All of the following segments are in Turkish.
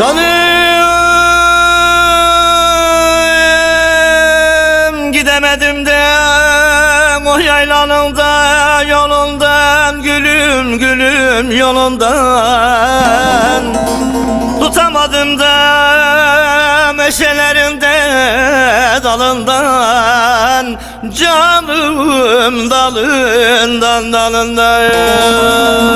Canım gidemedim de o yaylanın yolundan gülüm gülüm yolundan. Tutamadım da meşelerinde dalından. Canım dalından dalından.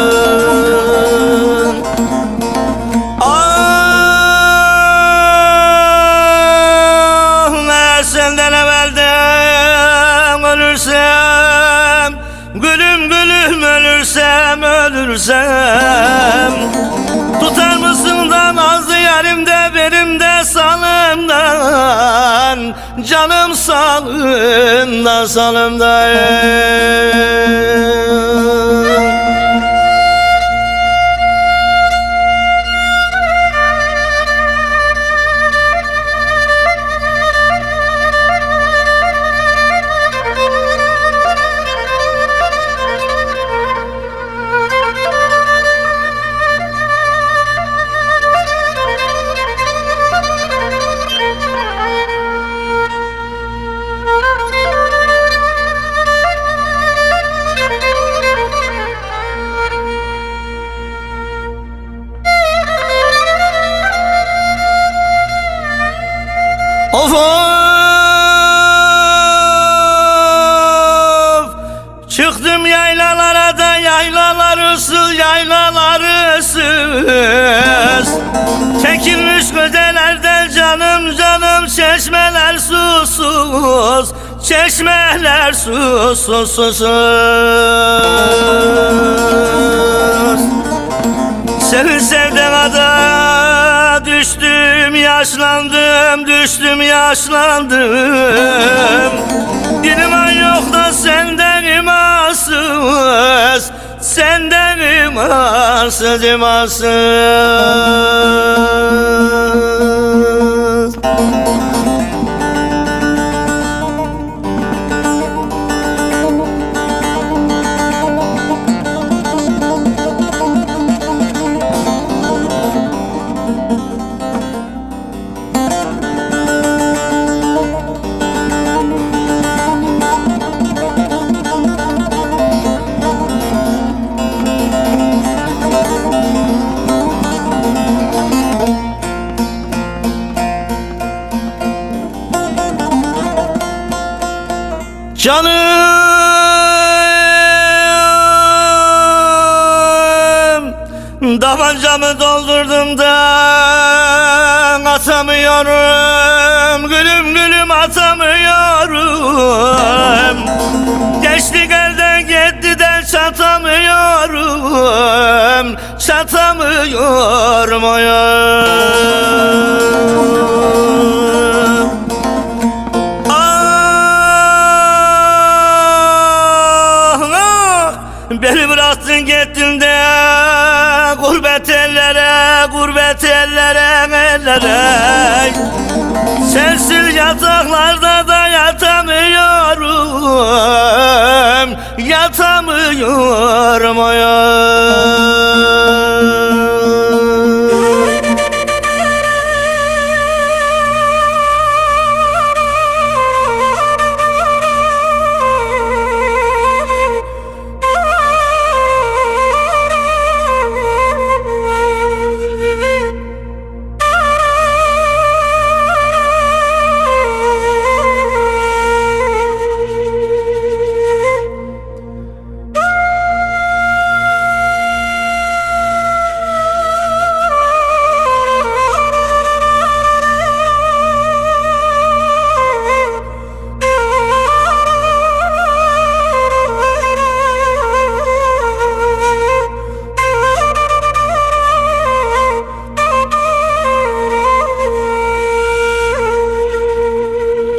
Ölürsem Tutar mısın da nazlı yarimde benim de salımdan Canım salımda salımda yaylalar ıssız yaylalar ıssız. Çekilmiş gözelerden canım canım çeşmeler susuz. Çeşmeler susuz. Susuz seni sevdana düştüm yaşlandım düştüm yaşlandım. İman yok da senden imansız Senden imansız Canım Davancamı doldurdum da Atamıyorum. Gülüm gülüm atamıyorum. Geçti elden gitti de çatamıyorum. Çatamıyorum oyum gurbet ellere, gurbet ellere, ellere. Sensiz yataklarda da yatamıyorum Yatamıyorum oyum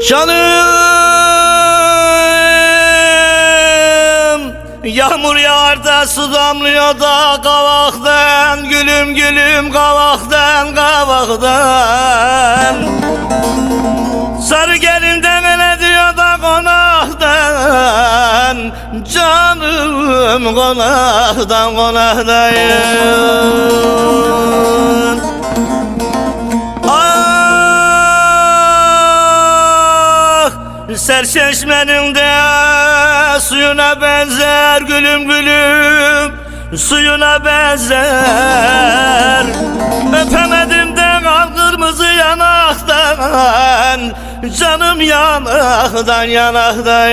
Canım Yağmur yağar da su damlıyor da kavaktan Gülüm gülüm kavaktan kavaktan. Sarı gelinden ele diyor da konaktan Canım konaktan konaktan Serçeşmenin de suyuna benzer gülüm gülüm Suyuna benzer. Öpemedim de kal kırmızı yanaktan Canım yanaktan yanaktan